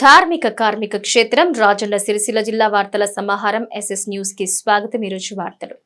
ధార్మిక కార్మిక క్షేత్రం రాజన్న సిరిసిల్ల జిల్లా వార్తల సమాహారం ఎస్ఎస్ న్యూస్కి స్వాగతం. ఈరోజు వార్తలు.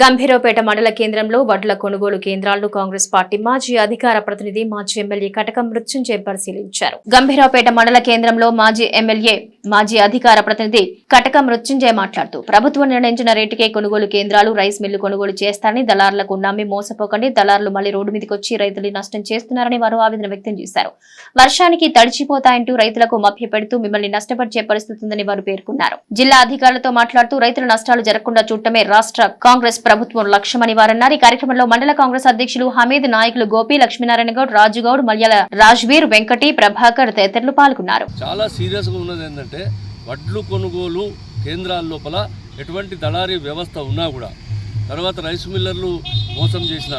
గంభీరపేట మండల కేంద్రంలో వడ్ల కొనుగోలు కేంద్రాలను కాంగ్రెస్ పార్టీ మాజీ అధికార ప్రతినిధి మాజీ ఎమ్మెల్యే కటకం మృత్యుంజయ్ పరిశీలించారు. గంభీరావుపేట మండల కేంద్రంలో మాజీ ఎమ్మెల్యే మాజీ అధికార ప్రతినిధి కటకం మృత్యుంజయ్ మాట్లాడుతూ ప్రభుత్వం నిర్ణయించిన రేటుకే కొనుగోలు కేంద్రాలు రైస్ మిల్లు కొనుగోలు చేస్తారని దళారులకు నమ్మి మోసపోకండి దళారులు మళ్ళీ రోడ్డు మీదకి వచ్చి రైతులు నష్టం చేస్తున్నారని వారు ఆవేదన వ్యక్తం చేశారు. వర్షానికి తడిచిపోతాయంటూ రైతులకు మభ్యపెడుతూ మిమ్మల్ని నష్టపరిచే పరిస్థితి ఉందని వారు పేర్కొన్నారు. జిల్లా అధికారులతో మాట్లాడుతూ రైతుల నష్టాలు జరగకుండా చూడటమే రాష్ట్ర కాంగ్రెస్ ప్రభుత్వం లక్ష్యమని వారన్నారు. ఈ కార్యక్రమంలో మండల కాంగ్రెస్ అధ్యక్షులు హమీద్ నాయకులు గోపి లక్ష్మీనారాయణ గౌడ్ రాజుగౌడ్ మల్యాల రాజ్వీర్ వెంకటి ప్రభాకర్ తదితరులు పాల్గొన్నారు. చాలా సీరియస్గా ఉన్నది ఏంటంటే వడ్లు కొనుగోలు కేంద్రాల లోపల ఎటువంటి దళారీ వ్యవస్థ ఉన్నా కూడా తర్వాత రైస్ మిల్లర్లు మోసం చేసిన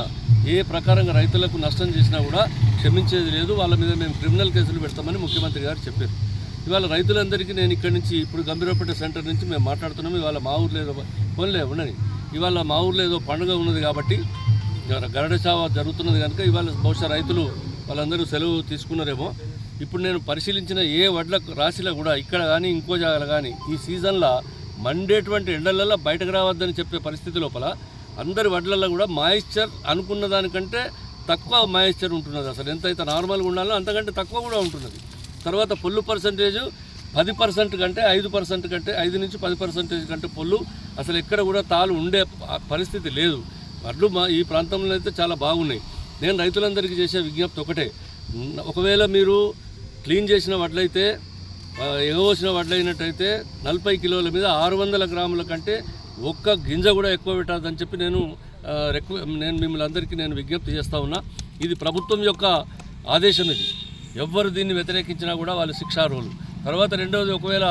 ఏ ప్రకారంగా రైతులకు నష్టం చేసినా కూడా క్షమించేది లేదు. వాళ్ళ మీద మేము క్రిమినల్ కేసులు పెడతామని ముఖ్యమంత్రి గారు చెప్పారు. ఇవాళ రైతులందరికీ నేను ఇక్కడి నుంచి ఇప్పుడు గంభీరపేట సెంటర్ నుంచి మేము మాట్లాడుతున్నాము ఇవాళ మా ఊర్లో ఏదో పోన్లే ఉండని ఇవాళ మా ఊర్లో ఏదో పండుగ ఉన్నది కాబట్టి గరడ చావ జరుగుతున్నది కనుక ఇవాళ బహుశా రైతులు వాళ్ళందరూ సెలవు తీసుకున్నారేమో. ఇప్పుడు నేను పరిశీలించిన ఏ వడ్ల రాశిలో కూడా ఇక్కడ కానీ ఇంకో జాగాలో కానీ ఈ సీజన్లో మండేటువంటి ఎండలలో బయటకు రావద్దని చెప్పే పరిస్థితి లోపల అందరి వడ్లలో కూడా మాయిశ్చర్ అనుకున్న దానికంటే తక్కువ మాయిశ్చర్ ఉంటున్నది. అసలు ఎంతైతే నార్మల్గా ఉండాలో అంతకంటే తక్కువ కూడా ఉంటున్నది. తర్వాత పొల్లు పర్సంటేజు పది పర్సెంట్ కంటే ఐదు పర్సెంట్ కంటే ఐదు నుంచి పది పర్సెంటేజ్ కంటే పొల్లు. అసలు ఎక్కడ కూడా తాలు ఉండే పరిస్థితి లేదు. వడ్లు మా ఈ ప్రాంతంలో అయితే చాలా బాగున్నాయి. నేను రైతులందరికీ చేసే విజ్ఞప్తి ఒకటే. ఒకవేళ మీరు క్లీన్ చేసిన వడ్లయితే ఎగవోసిన వడ్లు అయినట్టయితే నలభై కిలోల మీద ఆరు వందల గ్రాముల కంటే ఒక్క గింజ కూడా ఎక్కువ పెట్టాదని చెప్పి నేను రిక్వ నేను మిమ్మల్ని అందరికీ నేను విజ్ఞప్తి చేస్తా ఉన్నా. ఇది ప్రభుత్వం యొక్క ఆదేశం ఇది. ఎవ్వరు దీన్ని వ్యతిరేకించినా కూడా వాళ్ళు శిక్షార్హులు. తర్వాత రెండవది ఒకవేళ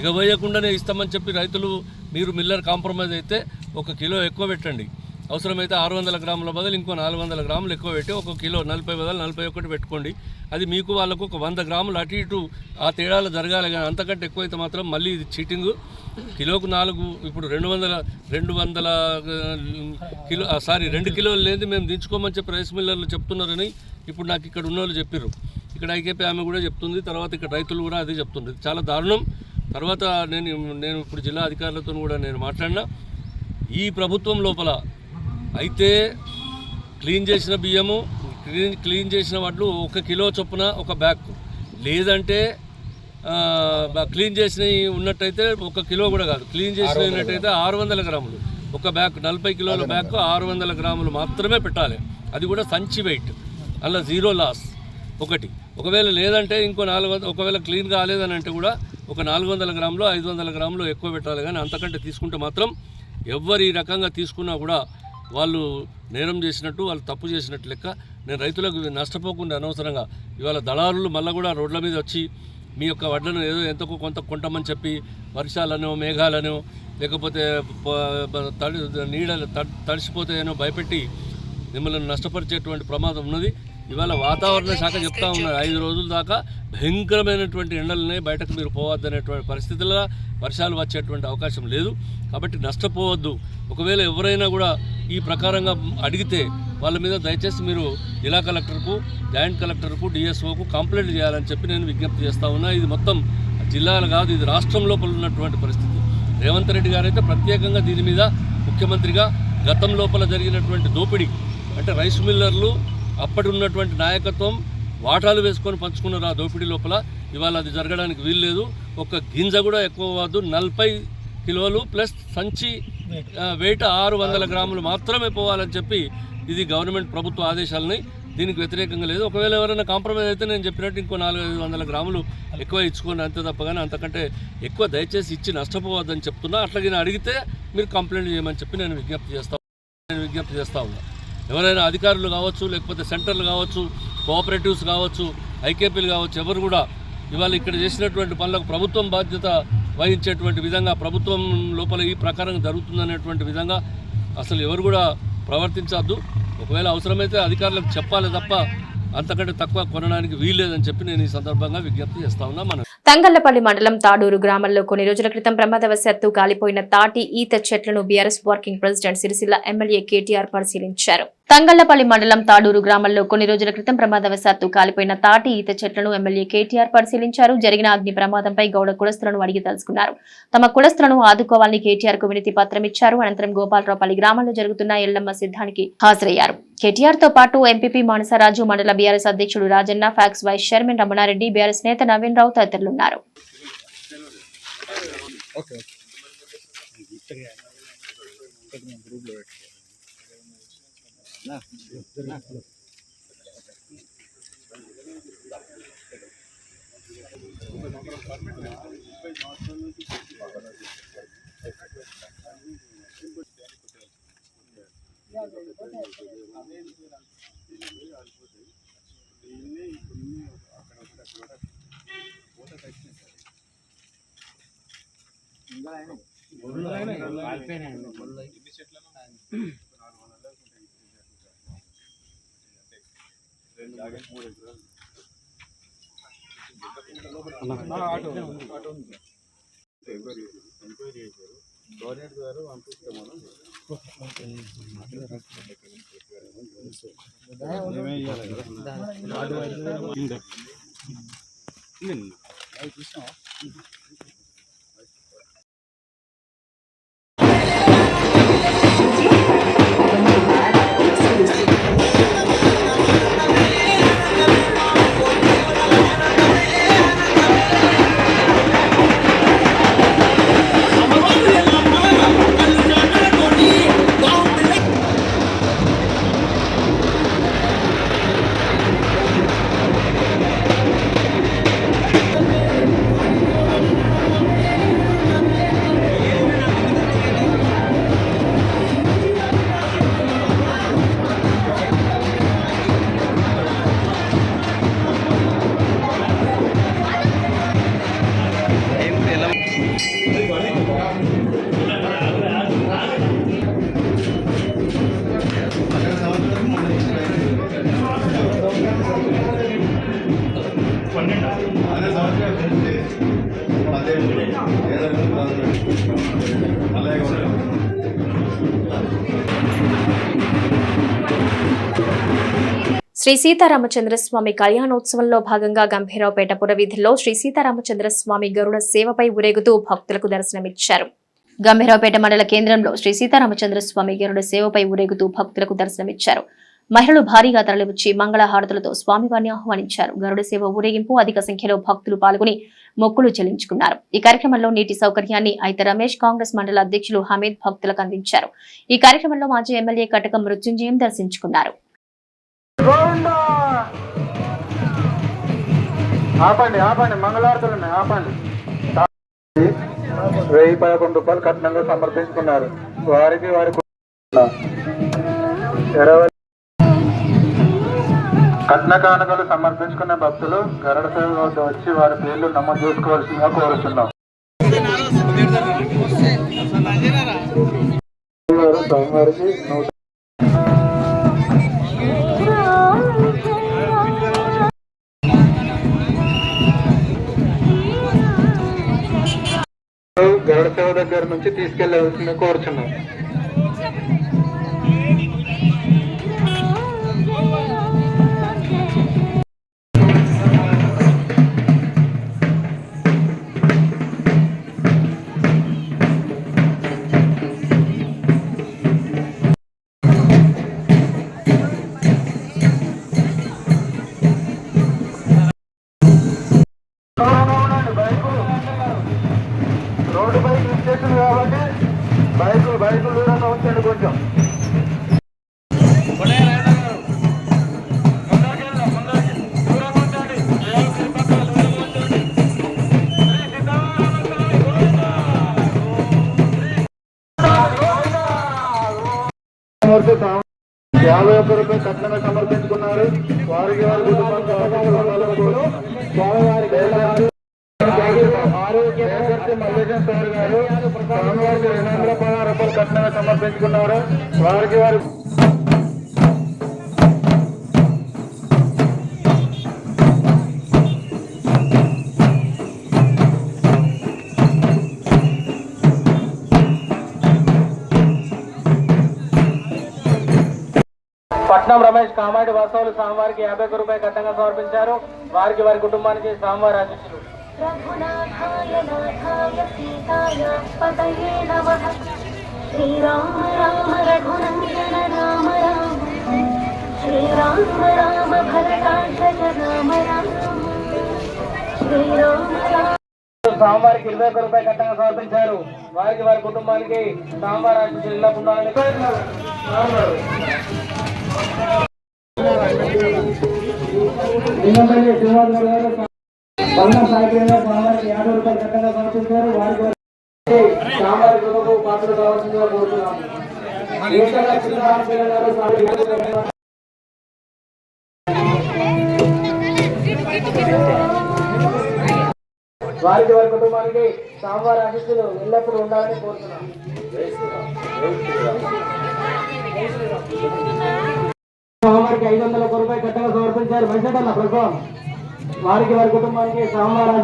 ఎగవేయకుండానే ఇస్తామని చెప్పి రైతులు మీరు మిల్లర్ కాంప్రమైజ్ అయితే ఒక కిలో ఎక్కువ పెట్టండి. అవసరమైతే ఆరు వందల గ్రాముల బదులు ఇంకో నాలుగు వందల గ్రాములు ఎక్కువ పెట్టి ఒక కిలో నలభై బదులు నలభై ఒకటి పెట్టుకోండి. అది మీకు వాళ్ళకు ఒక వంద గ్రాములు అటు ఇటు ఆ తేడాలు జరగాలి కానీ అంతకంటే ఎక్కువైతే మాత్రం మళ్ళీ ఇది చీటింగ్. కిలోకు నాలుగు ఇప్పుడు రెండు వందల రెండు వందల కిలో సారీ రెండు కిలోలు లేని మేము దించుకోమని చెప్పి రైస్ మిల్లర్లు చెప్తున్నారని ఇప్పుడు నాకు ఇక్కడ ఉన్న వాళ్ళు చెప్పారు ఇక్కడ ఐకేపీ ఆమె కూడా చెప్తుంది తర్వాత ఇక్కడ రైతులు కూడా అదే చెప్తుంది. చాలా దారుణం. తర్వాత నేను నేను ఇప్పుడు జిల్లా అధికారులతో కూడా నేను మాట్లాడినా ఈ ప్రభుత్వం లోపల అయితే క్లీన్ చేసిన బియ్యము క్లీన్ క్లీన్ చేసిన వడ్లు ఒక కిలో చొప్పున ఒక బ్యాగ్. లేదంటే క్లీన్ చేసినవి ఉన్నట్టయితే ఒక కిలో కూడా కాదు. క్లీన్ చేసిన ఉన్నట్టయితే ఆరు వందల గ్రాములు. ఒక బ్యాగ్ నలభై కిలోల బ్యాగ్ ఆరు వందల గ్రాములు మాత్రమే పెట్టాలి. అది కూడా సంచి వెయిట్ అలా జీరో లాస్. ఒకటి. ఒకవేళ లేదంటే ఇంకో నాలుగు వందల ఒకవేళ క్లీన్ కాలేదని అంటే కూడా ఒక నాలుగు వందల గ్రాములు ఐదు వందల గ్రాములు ఎక్కువ పెట్టాలి. కానీ అంతకంటే తీసుకుంటే మాత్రం ఎవరు ఈ రకంగా తీసుకున్నా కూడా వాళ్ళు నేరం చేసినట్టు వాళ్ళు తప్పు చేసినట్టు లెక్క. నేను రైతులకు నష్టపోకుండా అనవసరంగా ఇవాళ దళారులు మళ్ళీ కూడా రోడ్ల మీద వచ్చి మీ యొక్క వడ్లను ఏదో ఎంతకో కొంత కొంటామని చెప్పి వర్షాలనో మేఘాలనో లేకపోతే తడి నీడలు తడిసిపోతాయనో భయపెట్టి మిమ్మల్ని నష్టపరిచేటువంటి ప్రమాదం ఉన్నది. ఇవాళ వాతావరణ శాఖ చెప్తా ఉన్నది. ఐదు రోజుల దాకా భయంకరమైనటువంటి ఎండలనే బయటకు మీరు పోవద్దనేటువంటి పరిస్థితుల్లో వర్షాలు వచ్చేటువంటి అవకాశం లేదు. కాబట్టి నష్టపోవద్దు. ఒకవేళ ఎవరైనా కూడా ఈ ప్రకారంగా అడిగితే వాళ్ళ మీద దయచేసి మీరు జిల్లా కలెక్టర్కు జాయింట్ కలెక్టర్కు డిఎస్ఓకు కంప్లైంట్ చేయాలని చెప్పి నేను విజ్ఞప్తి చేస్తా ఉన్నా. ఇది మొత్తం జిల్లాలు కాదు ఇది రాష్ట్రం లోపల ఉన్నటువంటి పరిస్థితి. రేవంత్ రెడ్డి గారు అయితే ప్రత్యేకంగా దీని మీద ముఖ్యమంత్రిగా గతం లోపల జరిగినటువంటి దోపిడీ అంటే రైస్ మిల్లర్లు అప్పటి ఉన్నటువంటి నాయకత్వం వాటాలు వేసుకొని పంచుకున్నారు ఆ దోపిడీ లోపల ఇవాళ అది జరగడానికి వీల్లేదు. ఒక గింజ కూడా ఎక్కువ కాదు నలభై కిలోలు ప్లస్ సంచి వెయిట్ ఆరు వందల గ్రాములు మాత్రమే పోవాలని చెప్పి ఇది గవర్నమెంట్ ప్రభుత్వ ఆదేశాలని దీనికి వ్యతిరేకంగా లేదు. ఒకవేళ ఎవరైనా కాంప్రమైజ్ అయితే నేను చెప్పినట్టు ఇంకో నాలుగు ఐదు వందల గ్రాములు ఎక్కువ ఇచ్చుకోండి అంతే తప్ప కానీ అంతకంటే ఎక్కువ దయచేసి ఇచ్చి నష్టపోవద్దని చెప్తున్నా. అట్లాగే అడిగితే మీరు కంప్లైంట్ చేయమని చెప్పి నేను విజ్ఞప్తి చేస్తా నేను విజ్ఞప్తి చేస్తా ఉన్నా. ఎవరైనా అధికారులు కావచ్చు లేకపోతే సెంటర్లు కావచ్చు కోఆపరేటివ్స్ కావచ్చు ఐకేపీలు కావచ్చు ఎవరు కూడా ఇవాళ ఇక్కడ చేసినటువంటి పనులకు ప్రభుత్వం బాధ్యత వహించేటువంటి విధంగా ప్రభుత్వం లోపల ఈ ప్రకారం జరుగుతుందనేటువంటి విధంగా అసలు ఎవరు కూడా ప్రవర్తించద్దు. ఒకవేళ అవసరమైతే అధికారులకు చెప్పాలి తప్ప అంతకంటే తక్కువ కొనడానికి వీల్లేదని చెప్పి నేను ఈ సందర్భంగా విజ్ఞప్తి చేస్తా ఉన్నా. మనం తంగళ్ళపల్లి మండలం తాడూరు గ్రామంలో కొన్ని రోజుల క్రితం ప్రమాదవశాత్తు కాలిపోయిన తాటి ఈత చెట్లను BRS working president Sircilla MLA KTR పరిశీలించారు. తంగళ్ళపల్లి మండలం తాడూరు గ్రామంలో కొన్ని రోజుల క్రితం ప్రమాదవశాత్తు కాలిపోయిన తాటి ఈత చెట్లను ఎమ్మెల్యే కేటీఆర్ పరిశీలించారు. జరిగిన అగ్ని ప్రమాదంపై గౌడ కులస్తులను అడిగి తెలుసుకున్నారు. తమ కులస్తులను ఆదుకోవాలని కేటీఆర్కు వినతి పత్రం ఇచ్చారు. అనంతరం గోపాలరావుపల్లి గ్రామంలో జరుగుతున్న ఎల్లమ్మ సిద్ధానికి హాజరయ్యారు. కేటీఆర్తో పాటు ఎంపీపీ మానసరాజు మండల బీఆర్ఎస్ అధ్యక్షుడు Rajanna PACS vice chairman Ramana Reddy BRS నేత నవీన్ రావు తదితరులున్నారు. ఇంకా ఆయన ఎన్ని చెట్లను గవర్నమెంట్ గారు పంపిస్తాం మనం శ్రీ సీతారామచంద్రస్వామి కళ్యాణోత్సవంలో భాగంగా గంభీరావుపేట పురవీధుల్లో శ్రీ సీతారామచంద్రస్వామి గరుడ సేవపై ఊరేగుతూ భక్తులకు దర్శనమిచ్చారు. గంభీరావుపేట మండల కేంద్రంలో శ్రీ సీతారామచంద్రస్వామి గరుడ సేవపై ఊరేగుతూ భక్తులకు దర్శనమిచ్చారు. మహిళలు భారీగా తరలివచ్చి మంగళహారతులతో స్వామివారిని ఆహ్వానించారు. గరుడ సేవ ఊరేగింపు అధిక సంఖ్యలో భక్తులు పాల్గొని మొక్కులు చెల్లించుకున్నారు. ఈ కార్యక్రమంలో నీటి సౌకర్యాన్ని అయితే రమేష్ కాంగ్రెస్ మండల అధ్యక్షులు హమీద్ భక్తులకు అందించారు. ఈ కార్యక్రమంలో మాజీ ఎమ్మెల్యే కటక మృత్యుంజయం దర్శించుకున్నారు. ఆపండి ఆపండి మంగళారతులు ఉన్నాయి ఆపండి. వెయ్యి పదకొండు రూపాయలు కట్నంగా సమర్పించుకున్నారు. వారికి వారి ఇరవై కట్న కానుకలు సమర్పించుకున్న భక్తులు గరడ సేవ వద్ద వచ్చి వారి పేర్లు నమోదు చేసుకోవాల్సిందిగా కోరుతున్నాం స్వామివారికి నూట గరుడ సేవ దగ్గర నుంచి తీసుకెళ్ళవలసింది కోరుచున్నాం. వరకు యాభై ఒక్క రూపాయలు కట్నంగా సమర్పించుకున్నారు. వారికి వారి కుటుంబానికి స్వామివారికి సార్ గారు స్వామివారికి రెండు వందల పదహారు రూపాయలు కట్నంగా సమర్పించుకున్నారు వారికి వారి పట్నం రమేష్ కామాడి వాసవులు స్వామివారికి యాభై ఒక్క రూపాయలు కట్టంగా సమర్పించారు. వారికి వారి కుటుంబానికి స్వామివారి అధ్యక్షులు. స్వామివారికి ఇరవై ఒక్క రూపాయలు కట్టంగా సమర్పించారు. వారికి వారి కుటుంబానికి స్వామివారి జిల్లా ఉండాలని యాభై రూపాయలు కట్టంగా సమర్పించారు వారికి వారి స్వామివారి పాత్ర కావాల్సిందిగా వారికి వారి కుటుంబానికి సాంబార్ అతిథులు ఎల్లప్పుడూ ఉండాలని కోరుతున్నాం. వారికి ఐదు వందల ఒక్క రూపాయలు కట్టగా సమర్పించారు. వెంకటన్న ప్రభుత్వం వారికి వారి కుటుంబానికి సోమవారం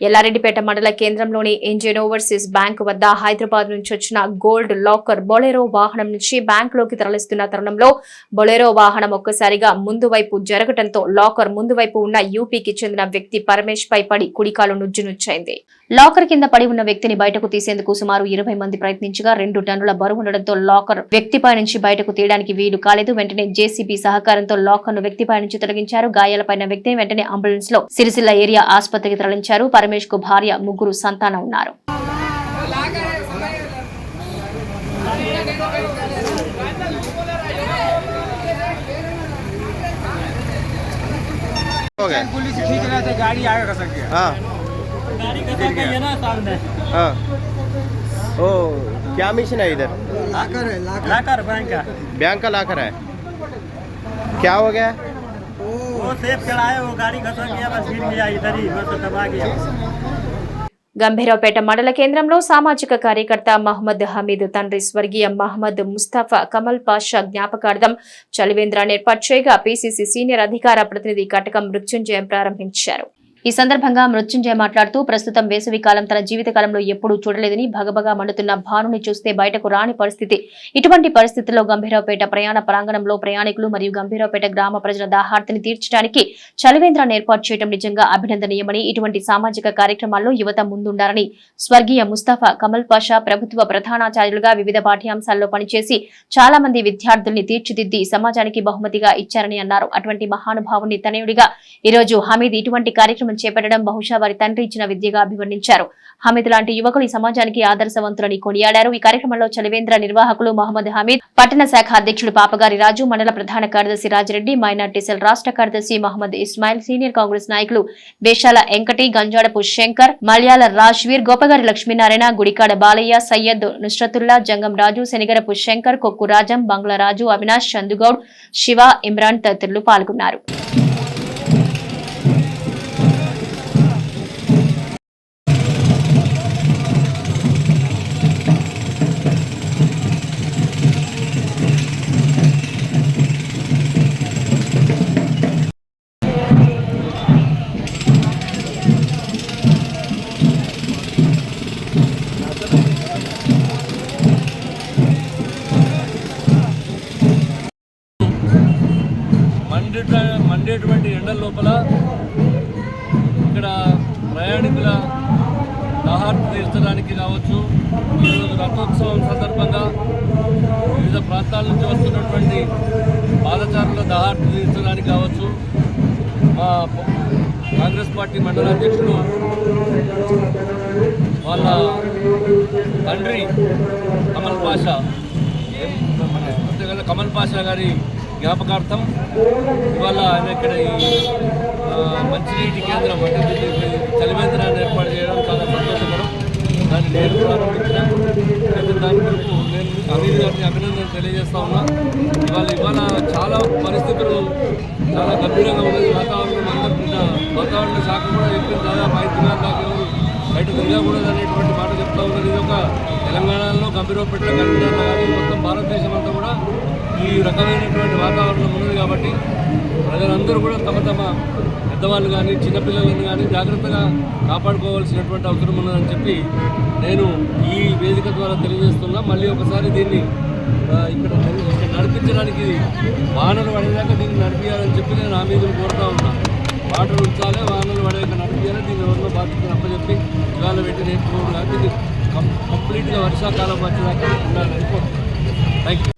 ఎల్లారెడ్డిపేట మండల కేంద్రంలోని ఇండియన్ ఓవర్సీస్ బ్యాంకు వద్ద హైదరాబాద్ నుంచి వచ్చిన గోల్డ్ లాకర్ బొలెరో వాహనం నుంచి బ్యాంకులోకి తరలిస్తున్న తరుణంలో బొలెరో వాహనం ఒక్కసారిగా ముందు వైపు జరగటంతో లాకర్ ముందు వైపు ఉన్న యూపీకి చెందిన వ్యక్తి పరమేష్ పై పడి కుడికాలు నుజ్జునుచ్చైంది లాకర్ కింద పడి ఉన్న వ్యక్తిని బయటకు తీసేందుకు సుమారు ఇరవై మంది ప్రయత్నించగా రెండు టన్నుల బరువు ఉండడంతో లాకర్ వ్యక్తిపై నుంచి బయటకు తీయడానికి వీలు కాలేదు వెంటనే జేసీబీ సహకారంతో లాకర్ ను వ్యక్తిపై నుంచి తొలగించారు గాయాలపైన వ్యక్తిని వెంటనే అంబులెన్స్ లో సిరిసిల్ల ఏరియా ఆసుపత్రికి తరలించారు పరమేష్ కు భార్య ముగ్గురు సంతానం ఉన్నారు हो गया पुलिस खींच रहा था गाड़ी आगे खसक गया हाँ गाड़ी खसक गई है ना सामने हाँ ओ क्या मिशन है इधर लाकर है लाकर बैंक का बैंक का लाकर है क्या हो गया वो सेफ चढ़ाए वो गाड़ी खसक गया बस गिर गया इधर ही बस दबा गया గంభీరావుపేట మండల కేంద్రంలో సామాజిక కార్యకర్త మహమ్మద్ హమీద్ తండ్రి స్వర్గీయ మహమ్మద్ ముస్తఫా కమల్ పాషా జ్ఞాపకార్థం చలివేంద్రాన్ని ఏర్పాటు చేయగా పీసీసీ సీనియర్ అధికార ప్రతినిధి కటకం మృత్యుంజయం ప్రారంభించారు ఈ సందర్భంగా మృత్యుంజయ మాట్లాడుతూ ప్రస్తుతం వేసవి కాలం తన జీవితకాలంలో ఎప్పుడూ చూడలేదని భగభగా మండుతున్న భానుని చూస్తే బయటకు రాని పరిస్థితి. ఇటువంటి పరిస్థితుల్లో గంభీరావుపేట ప్రయాణ ప్రాంగణంలో ప్రయాణికులు మరియు గంభీరావుపేట గ్రామ ప్రజల దాహార్తిని తీర్చడానికి చలివేంద్రాన్ని ఏర్పాటు చేయడం నిజంగా అభినందనీయమని ఇటువంటి సామాజిక కార్యక్రమాల్లో యువత ముందుండాలని స్వర్గీయ ముస్తాఫా కమల్ పాషా ప్రభుత్వ ప్రధానాచార్యులుగా వివిధ పాఠ్యాంశాల్లో పనిచేసి చాలా మంది విద్యార్థుల్ని తీర్చిదిద్ది సమాజానికి బహుమతిగా ఇచ్చారని అన్నారు. అటువంటి మహానుభావుని తనయుడిగా ఈ రోజు హమీద్ ఇటువంటి కార్యక్రమం చేపట్టడం బహుశా వారి తండ్రి ఇచ్చిన విద్యగా అభివర్ణించారు. హమీద్ లాంటి యువకులు ఈ సమాజానికి ఆదర్శవంతులని కొనియాడారు. ఈ కార్యక్రమంలో చలివేంద్ర నిర్వాహకులు మహమ్మద్ హమీద్ పట్టణ శాఖ అధ్యక్షుడు పాపగారి రాజు మండల ప్రధాన కార్యదర్శి రాజిరెడ్డి మైనార్టీ సెల్ రాష్ట్ర కార్యదర్శి మహమ్మద్ ఇస్మాయిల్ సీనియర్ కాంగ్రెస్ నాయకులు వేషాల ఎంకటి గంజాడపు శంకర్ మలయాళ రాజ్వీర్ గోపగారి లక్ష్మీనారాయణ గుడికాడ బాలయ్య సయ్యద్ నుస్రతుల్లా జంగం రాజు శనిగరపు శంకర్ కొక్కు రాజం బంగ్లా రాజు అవినాష్ చందుగౌడ్ శివ ఇమ్రాన్ తదితరులు పాల్గొన్నారు. పాదచారుల తీర్చడానికి కావచ్చు మా కాంగ్రెస్ పార్టీ మండల అధ్యక్షుడు వాళ్ళ తండ్రి కమల్ పాషా. ఏం- అంతేకాదు కమల్ పాషా గారి జ్ఞాపకార్థం ఇవాళ ఆయన ఇక్కడ ఈ మంచినీటి కేంద్రం అంటే చలివేంద్రాన్ని ఏర్పాటు చేయడం చాలా సంతోషకరం. దాన్ని నేను ప్రారంభించిన దాని కొరకు నేను అమీర్ గారిని అభినందన తెలియజేస్తా ఉన్నా. ఇవాళ ఇవాళ చాలా పరిస్థితులు చాలా గంభీరంగా ఉన్నది. వాతావరణం అందరూ వాతావరణ శాఖ కూడా చెప్పింది దాదాపు ఐదు దినాల దాకా బయట తిరగకూడదు అనేటువంటి మాట చెప్తా ఉన్నది ఇది ఒక తెలంగాణలో గంభీరపేట కరీంనగర్ కానీ మొత్తం భారతదేశం అంతా కూడా ఈ రకమైనటువంటి వాతావరణం ఉన్నది కాబట్టి ప్రజలందరూ కూడా తమ తమ పెద్దవాళ్ళు కానీ చిన్నపిల్లలను కానీ జాగ్రత్తగా కాపాడుకోవాల్సినటువంటి అవసరం ఉన్నదని చెప్పి నేను ఈ వేదిక ద్వారా తెలియజేస్తున్నా. మళ్ళీ ఒకసారి దీన్ని ఇక్కడ నడిపించడానికి ఇది వానలు పడేదాకా దీన్ని నడిపించాలని చెప్పి నేను ఆ మీద కోరుతా ఉన్నా. వాటర్ ఉంచాలి వాహనాలు పడేక నడిపించాలి దీన్ని ఎవరినో బాధ్యతను అప్పచెప్పి ఇవాళ పెట్టి నేర్చుకోవడం మూడు కంప్లీట్గా వర్షాకాలం వచ్చేదాకా ఉండాలని కోరుతున్నాను థ్యాంక్ యూ